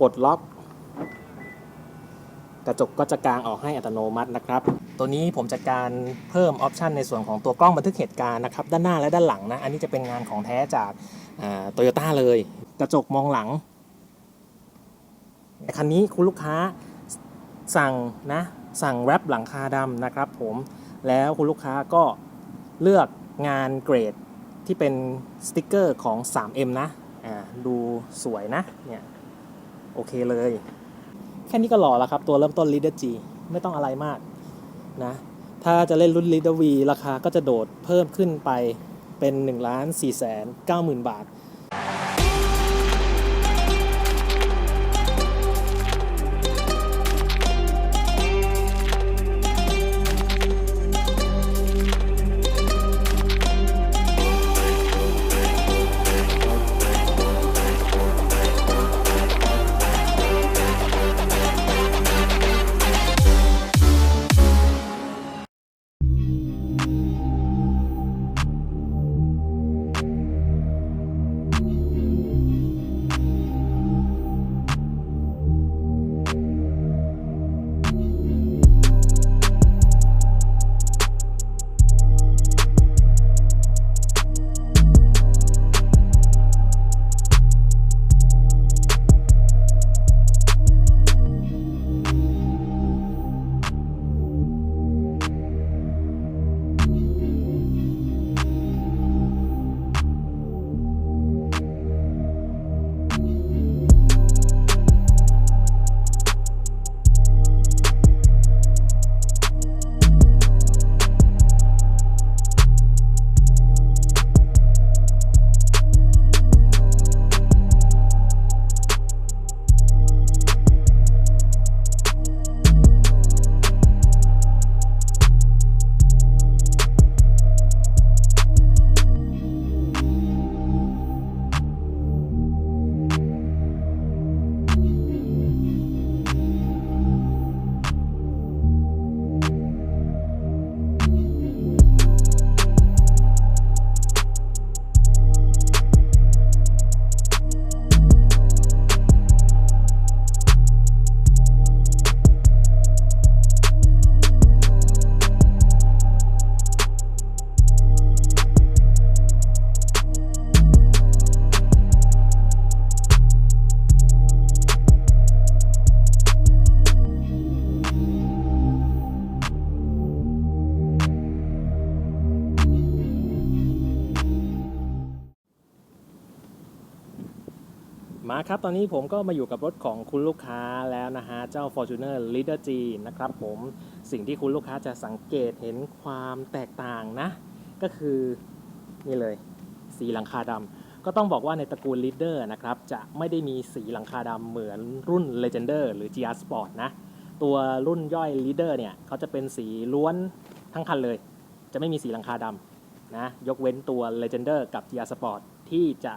ปลดล็อก กระจกก็จะกางออกให้อัตโนมัตินะครับ ตัวนี้ผมจะการเพิ่มออปชันในส่วนของตัวกล้องบันทึกเหตุการณ์นะครับ ด้านหน้าและด้านหลังนะ อันนี้จะเป็นงานของแท้จากโตโยต้าเลย กระจกมองหลังคันนี้คุณลูกค้าสั่งนะสั่งแรปหลังคาดำนะครับผมแล้วคุณลูกค้าก็เลือกงานเกรดที่เป็นสติกเกอร์ของ 3M นะ อ่า ดูสวยนะ เนี่ย โอเคเลย แค่นี้ก็หล่อแล้วครับ ตัวเริ่มต้น Leader G ไม่ต้องอะไรมากนะ ถ้าจะเล่นรุ่น Leader V ราคาก็จะโดดเพิ่มขึ้นไปเป็น 1 4 9 0 0 0 0 บาท ครับตอนนี้ผมก็มาอยู่กับรถของคุณลูกค้าแล้วนะฮะ เจ้า Fortuner Leader G นะครับผมสิ่งที่คุณลูกค้าจะสังเกตเห็นความแตกต่างนะ ก็คือนี่เลย สีหลังคาดำก็ต้องบอกว่าในตระกูล Leader นะครับ จะไม่ได้มีสีหลังคาดำเหมือนรุ่น Legender หรือ GR Sport นะ ตัวรุ่นย่อย Leader เนี่ยเขาจะเป็นสีล้วนทั้งคันเลย จะไม่มีสีหลังคาดำนะยกเว้นตัว Legender กับ GR Sport ที่จะ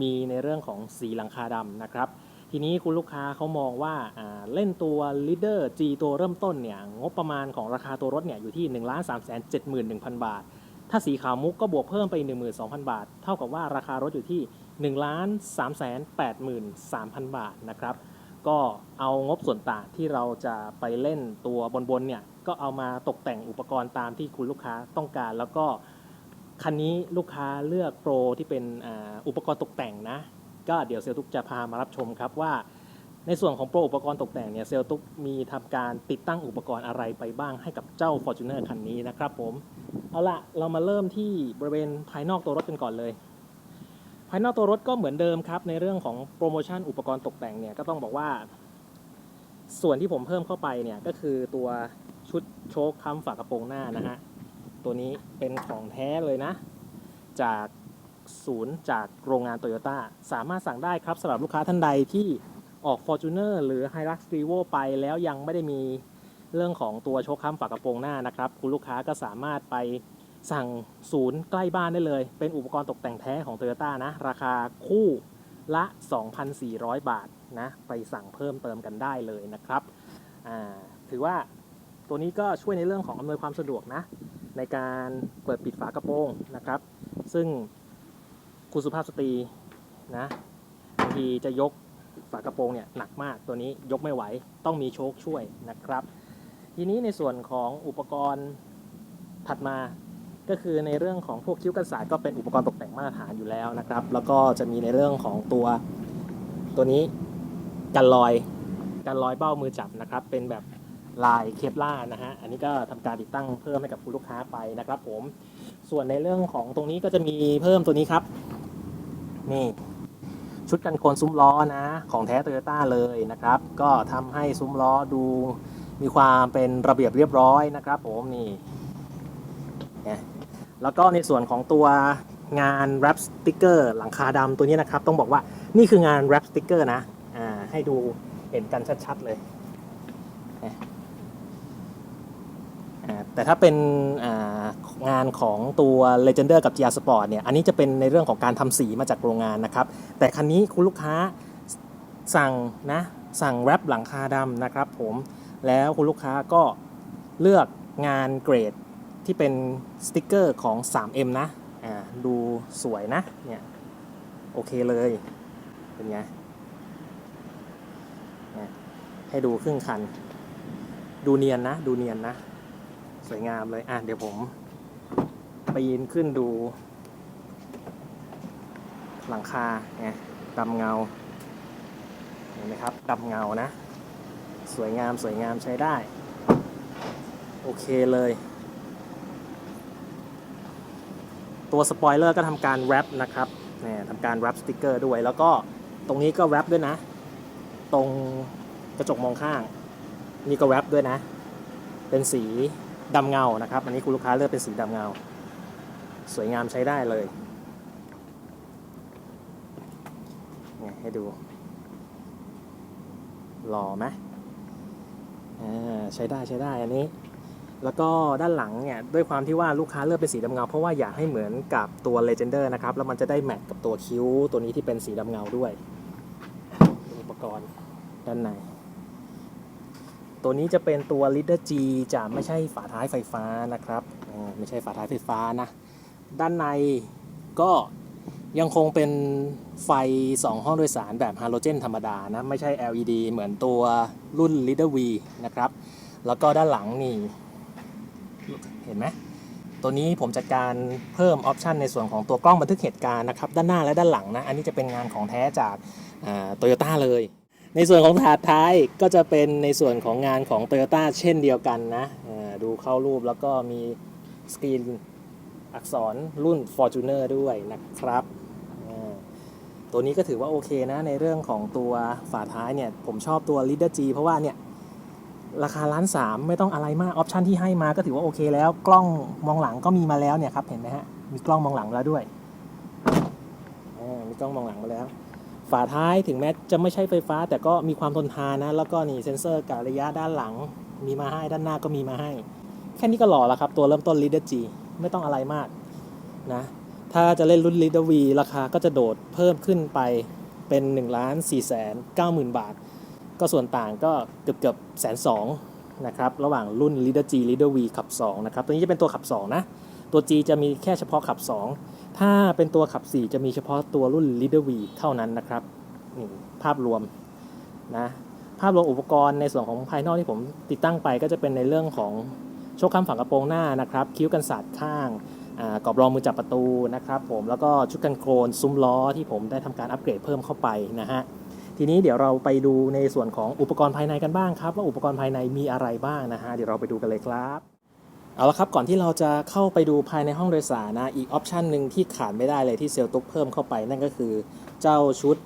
มีในเรื่องของสีหลังคาดำนะครับ ทีนี้คุณลูกค้าเขามองว่าาเล่นตัว Leader G ตัวเริ่มต้นเนี่ยงบประมาณของราคาตัวรถเนี่ยอยู่ที่ 1 3 7 1 0 0 0 บาท ถ้าสีขาวมุกก็บวกเพิ่มไป 12,000 บาท เท่ากับว่าราคารถอยู่ที่ 1 3 8 3 0 0 0 บาทนะครับก็เอางบส่วนต่างที่เราจะไปเล่นตัวบนๆเนี่ยก็เอามาตกแต่งอุปกรณ์ตามที่คุณลูกค้าต้องการแล้วก็ คันนี้ลูกค้าเลือกโปรที่เป็นอุปกรณ์ตกแต่งนะ ก็เดี๋ยวเซลตุกจะพามารับชมครับว่า ในส่วนของโปรอุปกรณ์ตกแต่งเนี่ยเซลตุกมีทำการติดตั้งอุปกรณ์อะไรไปบ้างให้กับเจ้า Fortuner คันนี้นะครับผมเอาละเรามาเริ่มที่บริเวณภายนอกตัวรถกันก่อนเลย ภายนอกตัวรถก็เหมือนเดิมครับ ในเรื่องของโปรโมชั่นอุปกรณ์ตกแต่งเนี่ยก็ต้องบอกว่า ส่วนที่ผมเพิ่มเข้าไปเนี่ยก็คือตัวชุดโชคค้ำฝากระโปรงหน้านะฮะ ตัวนี้เป็นของแท้เลยนะ จากศูนย์จากโรงงานโตโยต้าสามารถสั่งได้ครับสำหรับลูกค้าท่านใดที่ออก Fortuner หรือ Hilux Revo ไปแล้วยังไม่ได้มีเรื่องของตัวโชคค้ำฝากระโปรงหน้านะครับ คุณลูกค้าก็สามารถไปสั่งศูนย์ใกล้บ้านได้เลย เป็นอุปกรณ์ตกแต่งแท้ของ Toyota นะ ราคาคู่ละ 2,400 บาทนะ ไปสั่งเพิ่มเติมกันได้เลยนะครับ ถือว่า ตัวนี้ก็ช่วยในเรื่องของอำนวยความสะดวกนะ ในการเปิดปิดฝากระโปรงนะครับ ซึ่งคุณสุภาพสตรีนะบางทีจะยกฝากระโปรงเนี่ยหนักมากตัวนี้ยกไม่ไหวต้องมีโชคช่วยนะครับ ทีนี้ในส่วนของอุปกรณ์ถัดมาก็คือในเรื่องของพวกคิ้วกันสาดก็เป็นอุปกรณ์ตกแต่งมาตรฐานอยู่แล้วนะครับ แล้วก็จะมีในเรื่องของตัวตัวนี้กันรอยกันรอยเบ้ามือจับนะครับ เป็นแบบ ลายเคปล่าร์นะฮะ อันนี้ก็ทำการติดตั้งเพิ่มให้กับคุณลูกค้าไปนะครับผม ส่วนในเรื่องของตรงนี้ก็จะมีเพิ่มตัวนี้ครับ นี่ชุดกันโคลนซุ้มล้อนะ ของแท้โตโยต้าเลยนะครับ ก็ทำให้ซุ้มล้อดูมีความเป็นระเบียบเรียบร้อยนะครับ ผมนี่แล้วก็ในส่วนของตัวงานแรปสติกเกอร์หลังคาดำตัวนี้นะครับ ต้องบอกว่านี่คืองานแรปสติกเกอร์นะอ่าให้ดูเห็นกันชัดๆเลยนะอ่า แต่ถ้าเป็นงานของตัว Legender กับ GR Sport เนี่ย อันนี้จะเป็นในเรื่องของการทำสีมาจากโรงงานนะครับ แต่คันนี้คุณลูกค้าสั่งนะ สั่งแรปหลังคาดำนะครับผม แล้วคุณลูกค้าก็เลือกงานเกรดที่เป็นสติกเกอร์ของ 3M นะ อ่า ดูสวยนะ เนี่ย โอเคเลย เป็นไง ให้ดูครึ่งคัน ดูเนียนนะ ดูเนียนนะ สวยงามเลย อะ เดี๋ยวผมปีนขึ้นดู หลังคาเนี่ยดำเงา เห็นไหมครับดำเงานะ สวยงามสวยงามใช้ได้ โอเคเลย ตัวสปอยเลอร์ก็ทำการแรปนะครับเนี่ยทำการแรปสติกเกอร์ด้วย แล้วก็ตรงนี้ก็แรปด้วยนะ ตรงกระจกมองข้าง นี่ก็แรปด้วยนะ เป็นสี ดำเงานะครับ อันนี้คุณลูกค้าเลือกเป็นสีดำเงา สวยงามใช้ได้เลยเนี่ยให้ดูหล่อไหมอ่าใช้ได้ใช้ได้อันนี้ แล้วก็ด้านหลังเนี่ยด้วยความที่ว่าลูกค้าเลือกเป็นสีดำเงา เพราะว่าอยากให้เหมือนกับตัว Legender นะครับ แล้วมันจะได้แมทกับตัวคิ้วตัวนี้ที่เป็นสีดำเงาด้วย อุปกรณ์ด้านใน ตัวนี้จะเป็นตัว Leader G จะไม่ใช่ฝาท้ายไฟฟ้านะครับอ่าไม่ใช่ฝาท้ายไฟฟ้านะ ด้านในก็ยังคงเป็นไฟ 2 ห้องโดยสารแบบฮาโลเจนธรรมดานะ ไม่ใช่ LED เหมือนตัวรุ่น Leader V นะครับ แล้วก็ด้านหลังนี่ เห็นไหมตัวนี้ผมจัดการเพิ่มออปชันในส่วนของตัวกล้องบันทึกเหตุการณ์นะครับ ด้านหน้าและด้านหลังนะ อันนี้จะเป็นงานของแท้จากโตโยต้าเลย ในส่วนของถาดท้ายก็จะเป็นในส่วนของงานของ Toyota เช่นเดียวกันนะดูเข้ารูปแล้วก็มีสกรีนอักษรรุ่น Fortuner ด้วยนะครับ ตัวนี้ก็ถือว่าโอเคนะ ในเรื่องของตัวฝาท้ายเนี่ย ผมชอบตัว Leader G เพราะว่าเนี่ย ราคาล้านสามไม่ต้องอะไรมาก ออปชันที่ให้มาก็ถือว่าโอเคแล้ว กล้องมองหลังก็มีมาแล้วเนี่ยครับ เห็นไหมฮะ มีกล้องมองหลังแล้วด้วยมีกล้องมองหลังมาแล้ว ฝาท้ายถึงแม้จะไม่ใช่ไฟฟ้า แต่ก็มีความทนทานนะ แล้วก็นี่เซ็นเซอร์กะระยะด้านหลัง มีมาให้ด้านหน้าก็มีมาให้ แค่นี้ก็หล่อแล้วครับ ตัวเริ่มต้น Leader G ไม่ต้องอะไรมากนะ ถ้าจะเล่นรุ่น Leader V ราคาก็จะโดดเพิ่มขึ้นไปเป็น1นึ่งล้านสี่แสนเก้าหมื่นบาท ก็ส่วนต่างก็เกือบเกือบแสนสองนะครับ ระหว่างรุ่น Leader G Leader V ขับ 2 นะครับ ตัวนี้จะเป็นตัวขับ 2 นะ ตัว G จะมีแค่เฉพาะขับ 2 ถ้าเป็นตัวขับ 4 จะมีเฉพาะตัวรุ่น Leader V เท่านั้นนะครับนี่ภาพรวมนะภาพรวมอุปกรณ์ในส่วนของภายนอกที่ผมติดตั้งไปก็จะเป็นในเรื่องของโชคค้ำฝั่งกระโปรงหน้านะครับ คิ้วกันสาดข้างกรอบรองมือจับประตูนะครับผมแล้วก็ชุดกันโครนซุ้มล้อที่ผมได้ทำการอัปเกรดเพิ่มเข้าไปนะฮะทีนี้เดี๋ยวเราไปดูในส่วนของอุปกรณ์ภายในกันบ้างครับ ว่าอุปกรณ์ภายในมีอะไรบ้างนะฮะเดี๋ยวเราไปดูกันเลยครับ เอาละครับก่อนที่เราจะเข้าไปดูภายในห้องโดยสารนะอีกออปชันหนึ่งที่ขาดไม่ได้เลยที่เซลล์ตุ๊กเพิ่มเข้าไปนั่นก็คือเจ้าชุด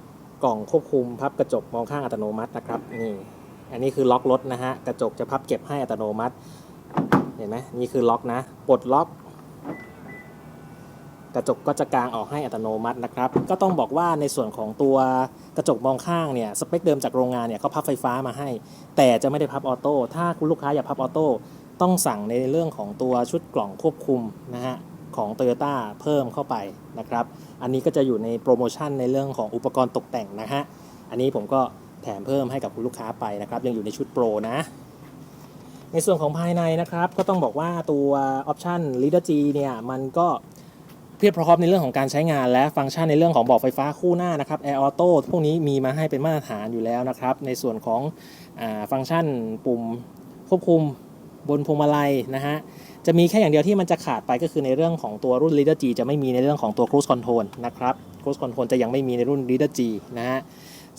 กล่องควบคุมพับกระจกมองข้างอัตโนมัตินะครับนี่อันนี้คือล็อกรถนะฮะกระจกจะพับเก็บให้อัตโนมัติ เห็นไหมนี่คือล็อกนะปลดล็อก กระจกก็จะกางออกให้อัตโนมัตินะครับ ก็ต้องบอกว่าในส่วนของตัวกระจกมองข้างเนี่ยสเปคเดิมจากโรงงานเนี่ยเขาพับไฟฟ้ามาให้ แต่จะไม่ได้พับออโต้ถ้าคุณลูกค้าอยากพับออโต้ ต้องสั่งในเรื่องของตัวชุดกล่องควบคุมนะฮะของ Toyota เพิ่มเข้าไปนะครับ อันนี้ก็จะอยู่ในโปรโมชั่นในเรื่องของอุปกรณ์ตกแต่งนะฮะ อันนี้ผมก็แถมเพิ่มให้กับคุณลูกค้าไปนะครับ ยังอยู่ในชุดโปรนะ ในส่วนของภายในนะครับ ก็ต้องบอกว่าตัวออปชัน Leader G เนี่ยมันก็เพียบพร้อมในเรื่องของการใช้งานและฟังก์ชันในเรื่องของบอกไฟฟ้าคู่หน้านะครับ Air Auto พวกนี้มีมาให้เป็นมาตรฐานอยู่แล้วนะครับ ในส่วนของอฟังก์ชันปุ่มควบคุม บนพวงมาลัยนะฮะจะมีแค่อย่างเดียวที่มันจะขาดไปก็คือในเรื่องของตัวรุ่น Leader G จะไม่มีในเรื่องของตัว Cruise Control นะครับ Cruise Control จะยังไม่มีในรุ่น Leader G นะฮะ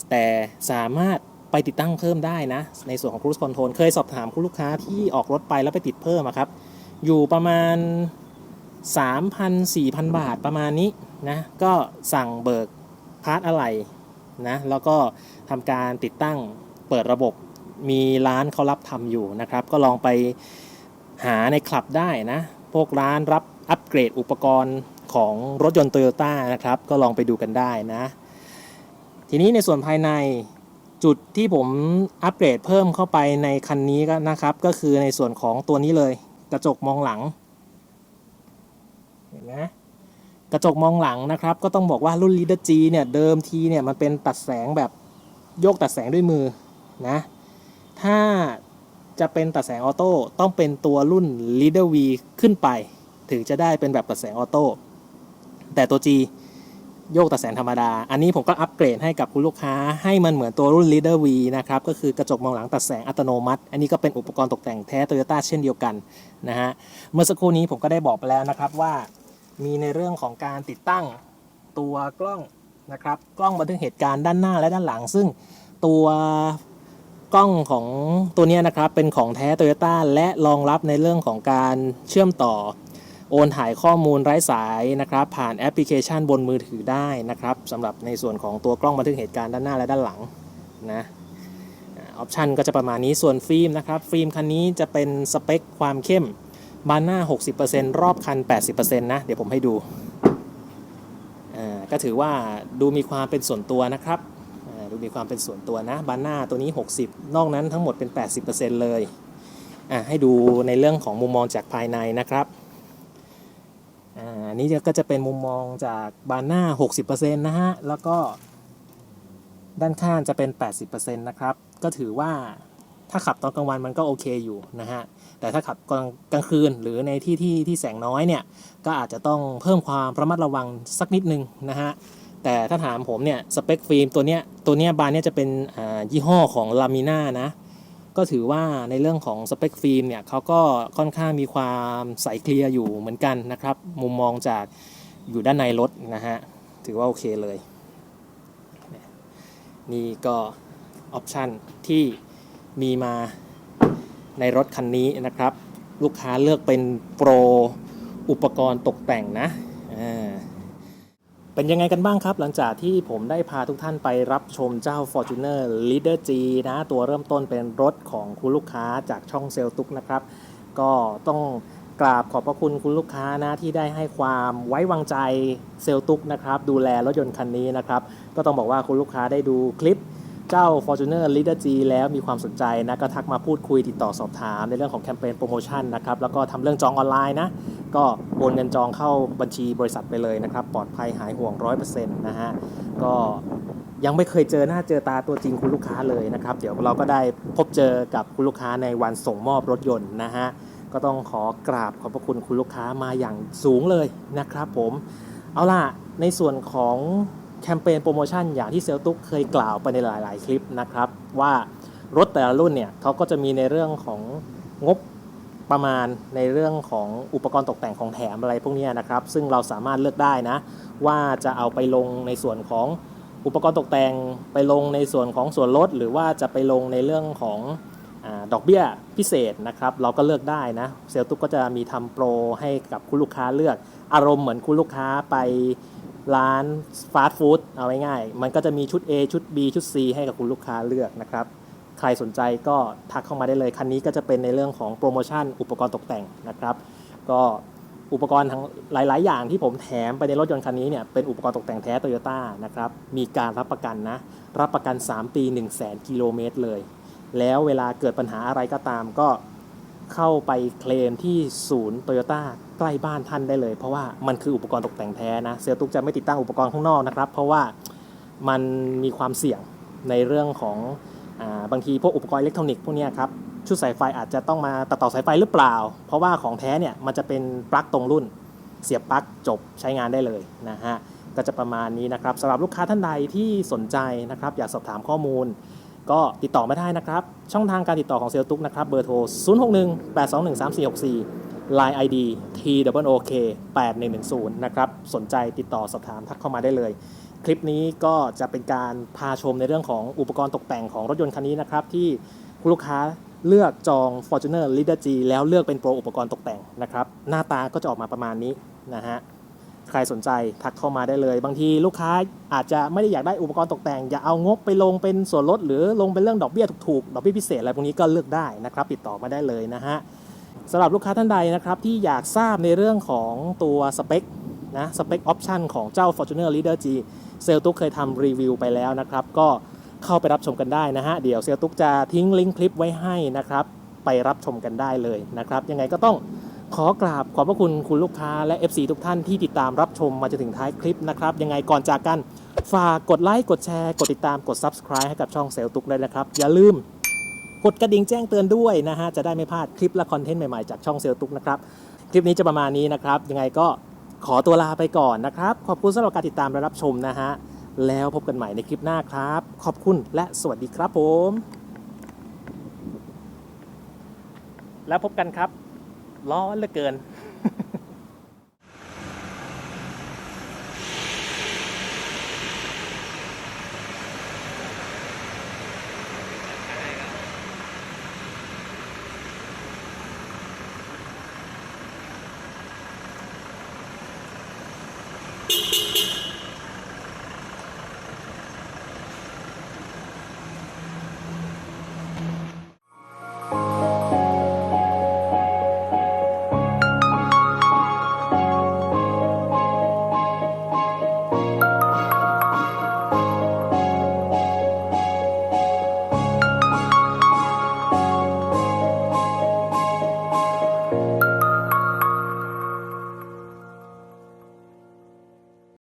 แต่สามารถไปติดตั้งเพิ่มได้นะ ในส่วนของ Cruise Control เคยสอบถามคุณลูกค้าที่ออกรถไปแล้วไปติดเพิ่มครับ อยู่ประมาณ 3,000-4,000 บาทประมาณนี้นะก็สั่งเบิกพาร์ทอะไรนะแล้วก็ทำการติดตั้งเปิดระบบ มีร้านเขารับทำอยู่นะครับ ก็ลองไปหาในคลับได้นะ พวกร้านรับอัปเกรดอุปกรณ์ของรถยนต์โตโยต้านะครับ ก็ลองไปดูกันได้นะ ทีนี้ในส่วนภายในจุดที่ผมอัปเกรดเพิ่มเข้าไปในคันนี้ก็นะครับ ก็คือในส่วนของตัวนี้เลย กระจกมองหลังเห็นไหมกระจกมองหลังนะครับ ก็ต้องบอกว่ารุ่น Leader G เนี่ยเดิมทีเนี่ยมันเป็นตัดแสงแบบโยกตัดแสงด้วยมือนะ ถ้าจะเป็นตัดแสงออโต้ต้องเป็นตัวรุ่น Leader V ขึ้นไป ถึงจะได้เป็นแบบตัดแสงออโต้แต่ตัว G โยกตัดแสงธรรมดา อันนี้ผมก็อัปเกรดให้กับคุณลูกค้าให้มันเหมือนตัวรุ่น Leader V นะครับ ก็คือกระจกมองหลังตัดแสงอัตโนมัติ อันนี้ก็เป็นอุปกรณ์ตกแต่งแท้ Toyota เช่นเดียวกันนะฮะ เมื่อสักครู่นี้ผมก็ได้บอกไปแล้วนะครับว่า มีในเรื่องของการติดตั้งตัวกล้องนะครับ กล้องบันทึกเหตุการณ์ด้านหน้าและด้านหลัง ซึ่งตัว กล้องของตัวนี้นะครับเป็นของแท้ Toyota และรองรับในเรื่องของการเชื่อมต่อ โอนถ่ายข้อมูลไร้สายนะครับ ผ่านแอปพลิเคชันบนมือถือได้นะครับสำหรับในส่วนของตัวกล้องบันทึกเหตุการณ์ด้านหน้าและด้านหลังนะออปชันก็จะประมาณนี้ส่วนฟิล์มนะครับ ฟิล์มคันนี้จะเป็นสเปคความเข้มบานหน้า 60%รอบคัน 80%นะ เดี๋ยวผมให้ดูอ่าก็ถือว่าดูมีความเป็นส่วนตัวนะครับ มีความเป็นส่วนตัวนะบานหน้าตัวนี้ 60 นอกนั้นทั้งหมดเป็น 80%เลยอ่าให้ดูในเรื่องของมุมมองจากภายในนะครับอ่านนี้ก็จะเป็นมุมมองจากบานหน้า 60%นะฮะแล้วก็ด้านข้างจะเป็น 80%นะครับ ก็ถือว่าถ้าขับตอนกลางวันมันก็โอเคอยู่นะฮะ แต่ถ้าขับกลางกลางคืนหรือในที่ที่ที่แสงน้อยเนี่ย ก็อาจจะต้องเพิ่มความระมัดระวังสักนิดนึงนะฮะ แต่ถ้าถามผมเนี่ยสเปคฟิล์มตัวเนี้ยตัวเนี้ยบานเนี้ยจะเป็นอ่ายี่ห้อของลามิน่านะก็ถือว่าในเรื่องของสเปคฟิล์มเนี่ยเขาก็ค่อนข้างมีความใสเคลียร์อยู่เหมือนกันนะครับ มุมมองจากอยู่ด้านในรถนะฮะ ถือว่าโอเคเลย นี่ก็ออปชันที่มีมาในรถคันนี้นะครับ ลูกค้าเลือกเป็นโปรอุปกรณ์ตกแต่งนะ เป็นยังไงกันบ้างครับ หลังจากที่ผมได้พาทุกท่านไปรับชมเจ้า Fortuner Leader G นะ ตัวเริ่มต้นเป็นรถของคุณลูกค้าจากช่องเซลตุกนะครับ ก็ต้องกราบขอบพระคุณคุณลูกค้านะที่ได้ให้ความไว้วางใจเซลตุกนะครับ ดูแลรถยนต์คันนี้นะครับ ก็ต้องบอกว่าคุณลูกค้าได้ดูคลิปเจ้า Fortuner Leader G แล้วมีความสนใจนะ ก็ทักมาพูดคุยติดต่อสอบถามในเรื่องของแคมเปญโปรโมชั่นนะครับ แล้วก็ทำเรื่องจองออนไลน์นะ ก็โอนเงินจองเข้าบัญชีบริษัทไปเลยนะครับ ปลอดภัยหายห่วง 100%นะฮะก็ยังไม่เคยเจอหน้าเจอตาตัวจริงคุณลูกค้าเลยนะครับ เดี๋ยวเราก็ได้พบเจอกับคุณลูกค้าในวันส่งมอบรถยนต์นะฮะก็ต้องขอกราบขอบพระคุณคุณลูกค้ามาอย่างสูงเลยนะครับผมเอาล่ะในส่วนของแคมเปญโปรโมชั่นอย่างที่เซลตุกเคยกล่าวไปในหลาย ๆ คลิปนะครับ ว่ารถแต่ละรุ่นเนี่ยเขาก็จะมีในเรื่องของงบ ประมาณในเรื่องของอุปกรณ์ตกแต่งของแถมอะไรพวกนี้นะครับ ซึ่งเราสามารถเลือกได้นะ ว่าจะเอาไปลงในส่วนของอุปกรณ์ตกแต่งไปลงในส่วนของส่วนลด หรือว่าจะไปลงในเรื่องของอดอกเบี้ยพิเศษนะครับ เราก็เลือกได้นะเซลตุกก็จะมีทำโปรให้กับคุณลูกค้าเลือก อารมณ์เหมือนคุณลูกค้าไปร้านฟาสต์ฟู้ดเอาง่ายๆมันก็จะมีชุด A ชุด B ชุด C ให้กับคุณลูกค้าเลือกนะครับ ใครสนใจก็ทักเข้ามาได้เลย คันนี้ก็จะเป็นในเรื่องของโปรโมชั่นอุปกรณ์ตกแต่งนะครับ ก็อุปกรณ์ทั้งหลาย ๆ อย่างที่ผมแถมไปในรถยนต์คันนี้เนี่ยเป็นอุปกรณ์ตกแต่งแท้โตโยต้านะครับ มีการรับประกันนะ รับประกัน 3 ปี 1 0 0 0 0แกิโลเมตรเลย แล้วเวลาเกิดปัญหาอะไรก็ตามก็เข้าไปเคลมที่ศูนย์โตโยต้าใกล้บ้านท่านได้เลย เพราะว่ามันคืออุปกรณ์ตกแต่งแท้นะ เซลตุกจะไม่ติดตั้งอุปกรณ์ข้างนอกนะครับ เพราะว่ามันมีความเสี่ยงในเรื่องของ บางทีพวกอุปกรณ์อิเล็กทรอนิกส์พวกนี้ครับชุดสายไฟอาจจะต้องมาตัดต่อสายไฟหรือเปล่า เพราะว่าของแท้เนี่ยมันจะเป็นปลั๊กตรงรุ่น เสียบปลั๊กจบใช้งานได้เลยนะฮะก็จะประมาณนี้นะครับสำหรับลูกค้าท่านใดที่สนใจนะครับ อยากสอบถามข้อมูล ก็ติดต่อมาได้นะครับ ช่องทางการติดต่อของเซลตุกนะครับเบอร์โทร 061 821 3464 Line ID T W O K 8110นะครับสนใจติดต่อสอบถามทักเข้ามาได้เลย คลิปนี้ก็จะเป็นการพาชมในเรื่องของอุปกรณ์ตกแต่งของรถยนต์คันนี้นะครับ ที่คุณลูกค้าเลือกจอง Fortuner Leader G แล้วเลือกเป็นโปรอุปกรณ์ตกแต่งนะครับ หน้าตาก็จะออกมาประมาณนี้นะฮะใครสนใจทักเข้ามาได้เลย บางทีลูกค้าอาจจะไม่ได้อยากได้อุปกรณ์ตกแต่ง อย่าเอางบไปลงเป็นส่วนลด หรือลงเป็นเรื่องดอกเบี้ยถูกๆดอกเบี้ยพิเศษอะไรพวกนี้ก็เลือกได้นะครับ ติดต่อมาได้เลยนะฮะสำหรับลูกค้าท่านใดนะครับ ที่อยากทราบในเรื่องของตัวสเปคนะสเปคออปชันของเจ้า Fortuner Leader G เซลตุกเคยทำรีวิวไปแล้วนะครับ ก็เข้าไปรับชมกันได้นะฮะ เดี๋ยวเซลตุกจะทิ้งลิงก์คลิปไว้ให้นะครับ ไปรับชมกันได้เลยนะครับ ยังไงก็ต้องขอกราบขอบพระคุณคุณลูกค้าและ FC ทุกท่านที่ติดตามรับชมมาจนถึงท้ายคลิปนะครับ ยังไงก่อนจากกันฝากกดไลค์กดแชร์ กดติดตามกด Subscribe ให้กับช่องเซลตุกเลยนะครับ อย่าลืมกดกระดิ่งแจ้งเตือนด้วยนะฮะ จะได้ไม่พลาดคลิปและคอนเทนต์ใหม่ ๆ จากช่องเซลตุกนะครับ คลิปนี้จะประมาณนี้นะครับ ยังไงก็ ขอตัวลาไปก่อนนะครับ ขอบคุณสำหรับการติดตามและรับชมนะฮะ แล้วพบกันใหม่ในคลิปหน้าครับ ขอบคุณและสวัสดีครับผม แล้วพบกันครับ ร้อนเหลือเกิน